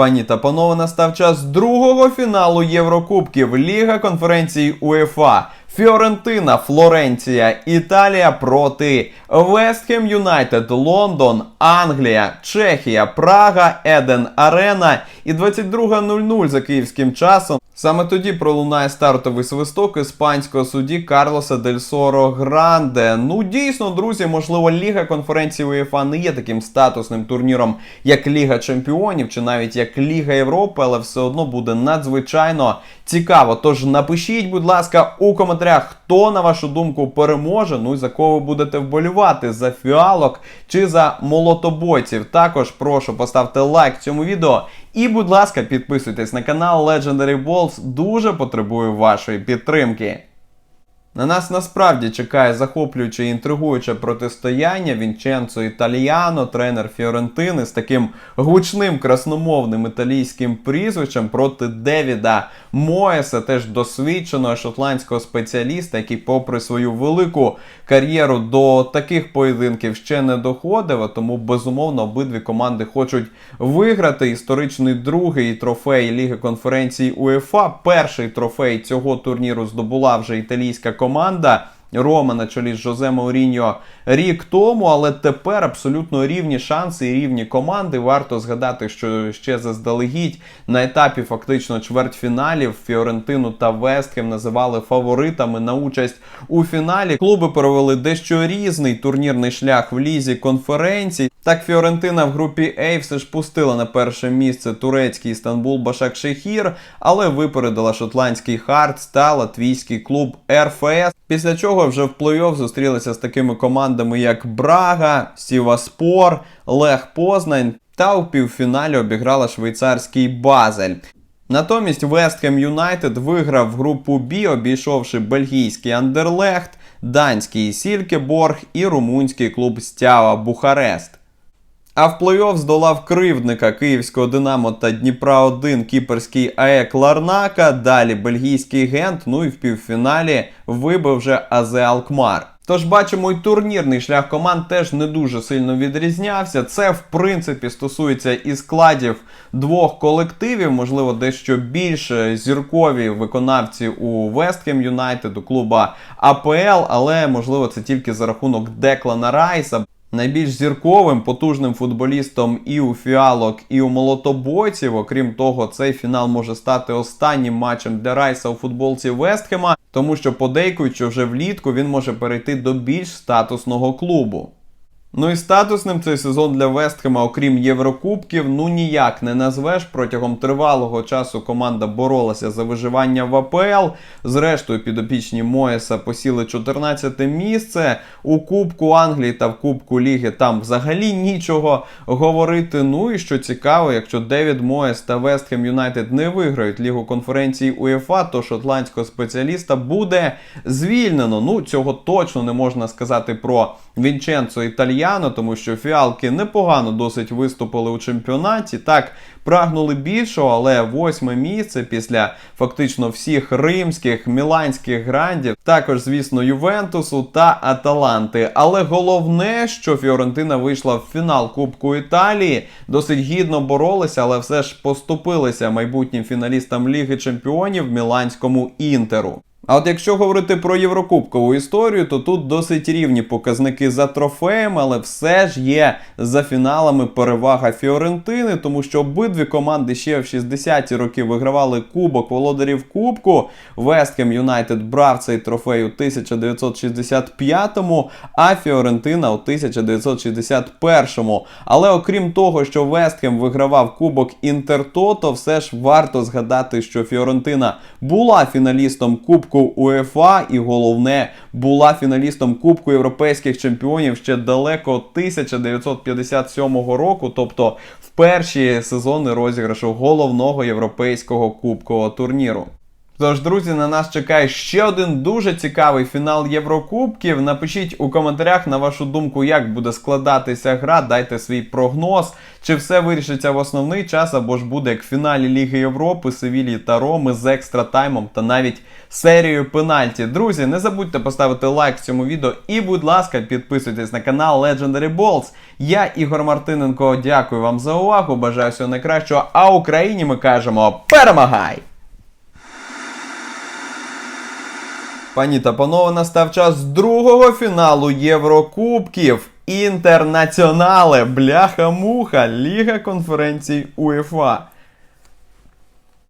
Пані та панове, настав час другого фіналу Єврокубків Ліга конференції УЄФА. Фіорентина, Флоренція, Італія проти Вестхем Юнайтед, Лондон, Англія, Чехія, Прага, Еден Арена і 22.00 за київським часом. Саме тоді пролунає стартовий свисток іспанського судді Карлоса Дель Соро Гранде. Ну дійсно, друзі, можливо, Ліга конференції УЄФА не є таким статусним турніром, як Ліга Чемпіонів чи навіть як Ліга Європи, але все одно буде надзвичайно цікаво. Тож напишіть, будь ласка, у коментарях, хто на вашу думку переможе. Ну і за кого ви будете вболівати за фіалок чи за молотобойців. Також прошу поставте лайк цьому відео. І, будь ласка, підписуйтесь на канал Legendary Balls. Дуже потребую вашої підтримки. На нас насправді чекає захоплююче і інтригуюче протистояння Вінченцо Італіано, тренер Фіорентини з таким гучним красномовним італійським прізвищем проти Девіда Моеса, теж досвідченого шотландського спеціаліста, який, попри свою велику кар'єру до таких поєдинків ще не доходив. Тому безумовно обидві команди хочуть виграти історичний другий трофей Ліги конференції УЄФА. Перший трофей цього турніру здобула вже італійська команда. Рома на чолі з Жозе Мауріньо рік тому, але тепер абсолютно рівні шанси і рівні команди. Варто згадати, що ще заздалегідь на етапі фактично чвертьфіналів Фіорентину та Вестхем називали фаворитами на участь у фіналі. Клуби провели дещо різний турнірний шлях в лізі конференцій. Так, Фіорентина в групі А все ж пустила на перше місце турецький Істанбул Башак Шехір, але випередила шотландський Хартс та латвійський клуб РФС. Після чого вже в плей-офф зустрілися з такими командами, як Брага, Сіваспор, Лех Познань та у півфіналі обіграла швейцарський Базель. Натомість Вестхем Юнайтед виграв групу Бі, обійшовши бельгійський Андерлехт, данський Сількеборг і румунський клуб Стява Бухарест. А в плей-офф здолав кривдника київського Динамо та Дніпра 1 кіперський АЕК Ларнака, далі бельгійський Гент, ну і в півфіналі вибив вже Азе Алкмар. Тож бачимо, і турнірний шлях команд теж не дуже сильно відрізнявся. Це в принципі стосується і складів двох колективів, можливо, дещо більш зіркові виконавці у Вестхем Юнайтед, у клуба АПЛ, але можливо це тільки за рахунок Деклана Райса. Найбільш зірковим потужним футболістом і у фіалок, і у молотобойців. Окрім того, цей фінал може стати останнім матчем для Райса у футболці Вестхема, тому що подейкують, що вже влітку він може перейти до більш статусного клубу. Ну і статусним цей сезон для Вестхема, окрім Єврокубків, ну ніяк не назвеш. Протягом тривалого часу команда боролася за виживання в АПЛ. Зрештою, підопічні Моєса посіли 14 місце. У Кубку Англії та в Кубку Ліги там взагалі нічого говорити. Ну і що цікаво, якщо Девід Моєс та Вестхем Юнайтед не виграють Лігу конференції УЄФА, то шотландського спеціаліста буде звільнено. Ну, цього точно не можна сказати про Вінченцо Італьяно, тому що фіалки непогано досить виступили у чемпіонаті. Так, прагнули більшого, але восьме місце після фактично всіх римських, міланських грандів, також, звісно, Ювентусу та Аталанти. Але головне, що Фіорентина вийшла в фінал Кубку Італії, досить гідно боролися, але все ж поступилися майбутнім фіналістам Ліги Чемпіонів Міланському інтеру. А от якщо говорити про Єврокубкову історію, то тут досить рівні показники за трофеєм, але все ж є за фіналами перевага Фіорентини, тому що обидві команди ще в 60-ті роки вигравали Кубок володарів Кубку. Вестхем Юнайтед брав цей трофей у 1965-му, а Фіорентина у 1961-му. Але окрім того, що Вестхем вигравав Кубок Інтертото, все ж варто згадати, що Фіорентина була фіналістом Кубку УЕФА і головне була фіналістом Кубку європейських чемпіонів ще далеко 1957 року, тобто в перші сезони розіграшу головного європейського кубкового турніру. Тож, друзі, на нас чекає ще один дуже цікавий фінал Єврокубків. Напишіть у коментарях на вашу думку, як буде складатися гра. Дайте свій прогноз. Чи все вирішиться в основний час, або ж буде як в фіналі Ліги Європи, Севілії та Роми з екстра таймом та навіть серією пенальті. Друзі, не забудьте поставити лайк цьому відео і, будь ласка, підписуйтесь на канал Legendary Balls. Я Ігор Мартиненко. Дякую вам за увагу. Бажаю всього найкращого. А Україні ми кажемо перемагай! Пані та панове, настав час другого фіналу Єврокубків. Інтернаціонале, бляха-муха, Ліга конференцій УЄФА.